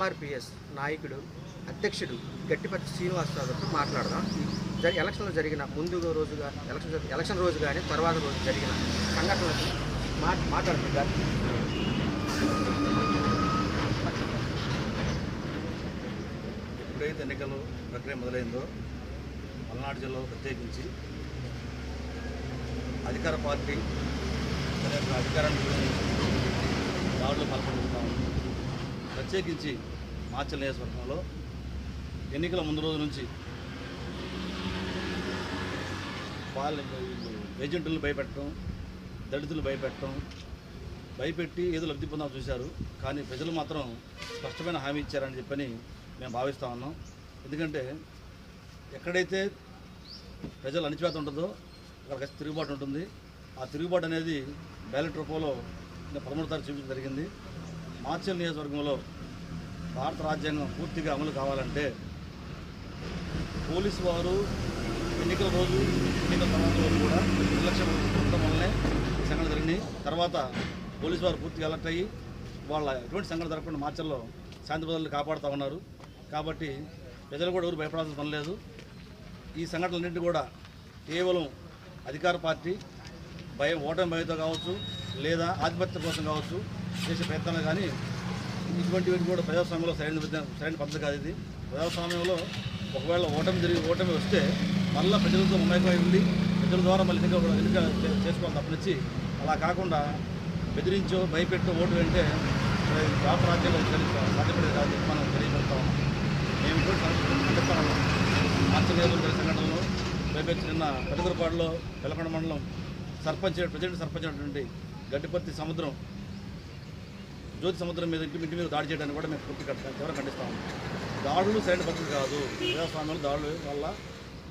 ఎంఆర్పిఎస్ నాయకుడు అధ్యక్షుడు గట్టిపతి శ్రీనివాసరావుతో మాట్లాడదాం. ఈ ఎలక్షన్లో జరిగిన ముందు రోజుగా ఎలక్షన్ ఎలక్షన్ రోజు కానీ తర్వాత రోజు జరిగిన సంఘటనలు మా మాట్లాడుతున్నారు ఎప్పుడైతే ఎన్నికలు ప్రక్రియ మొదలైందో పల్నాడు జిల్లాలో ప్రత్యేకించి అధికార పార్టీ తన యొక్క అధికారాన్ని దాడులు పాల్పడుతూ ప్రత్యేకించి మాచల్ నియోజకవర్గంలో ఎన్నికల ముందు రోజు నుంచి వాళ్ళ ఏజెంట్లను భయపెట్టడం దళితులు భయపెట్టడం భయపెట్టి ఏదో లబ్ధి పొందామని చూశారు. కానీ ప్రజలు మాత్రం స్పష్టమైన హామీ ఇచ్చారని చెప్పని మేము భావిస్తూ ఉన్నాం. ఎందుకంటే ఎక్కడైతే ప్రజలు అణిచివేత ఉంటుందో అక్కడ తిరుగుబాటు ఉంటుంది. ఆ తిరుగుబాటు అనేది బ్యాలెట్ రూపంలో పదమూడు తారీఖు చూపించడం జరిగింది. మార్చల్ నియోజకవర్గంలో భారత రాజ్యాంగం పూర్తిగా అమలు కావాలంటే పోలీసు వారు ఎన్నికల రోజు ఎన్నికల తర్వాత రోజు కూడా నిర్లక్ష్యం ఉండడం వల్లనే సంఘటన జరిగినాయి తర్వాత పోలీసు వారు పూర్తిగా అలర్ట్ అయ్యి వాళ్ళ ఎటువంటి సంఘటన జరగకుండా మార్చల్లో శాంతి భద్రతలు కాపాడుతూ ఉన్నారు. కాబట్టి ప్రజలు కూడా ఎవరు భయపడాల్సిన పని లేదు. ఈ సంఘటనలన్నింటి కూడా కేవలం అధికార పార్టీ భయం ఓటమి భయంతో కావచ్చు లేదా ఆధిపత్యం కోసం కావచ్చు చేసే ప్రయత్నాలు కానీ ఇటువంటివి కూడా ప్రజాస్వామ్యంలో సరైన విధ- సరైన పద్ధతి కాదు ఇది. ప్రజాస్వామ్యంలో ఒకవేళ ఓటమి జరిగి ఓటమి వస్తే మళ్ళీ ప్రజలతో మమేకమై ఉండి ప్రజల ద్వారా మళ్ళీ ఎన్నిక కూడా ఎన్నిక చేసుకోవాలి తప్పనిచ్చి అలా కాకుండా బెదిరించో భయపెట్టో ఓటు అంటే రాష్ట్ర రాజ్యాంగం సాధ్యపడేది కాదు మనం తెలియపడతాం మేము కూడా ఖండిస్తాం ఆంధ్రప్రదేశ్లో జరిగిన సంఘటనలో భయపెట్టి నిన్న పెదగురపాడులో వెలకొండ మండలం సర్పంచ్ ప్రజెంట్ సర్పంచ్ అయినటువంటి గడ్డిపత్తి సముద్రం జ్యోతి సముద్రం మీద ఇంటి మీద దాడి చేయడానికి కూడా మేము పూర్తి కట్ట- తీవ్రంగా ఖండిస్తాము దాడులు సరైన పద్ధతి కాదు. ప్రజాస్వామ్యంలో దాడులు వల్ల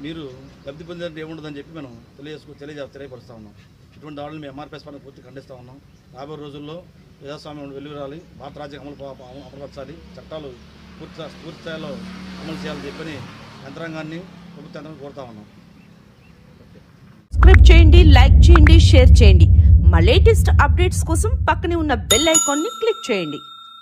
మీరు లబ్ధి పొందినట్టు ఏముండదని చెప్పి మనం తెలియజేసుకు తెలియజే తెలియపరుస్తా ఉన్నాం. ఇటువంటి దాడులు మేము ఎంఆర్పీఎస్ పని పూర్తి ఖండిస్తూ ఉన్నాం. రాబోయే రోజుల్లో ప్రజాస్వామ్యం వెలువరాలి భారత రాజ్యం అమలు అమలుపరచాలి చట్టాలు పూర్తి పూర్తి స్థాయిలో అమలు చేయాలని చెప్పని యంత్రాంగాన్ని ప్రభుత్వ యంత్రాన్ని కోరుతా ఉన్నాం. సబ్స్క్రైబ్ చేయండి లైక్ చేయండి షేర్ చేయండి. మా లేటెస్ట్ అప్డేట్స్ కోసం పక్కనే ఉన్న బెల్ ఐకాన్ని క్లిక్ చేయండి.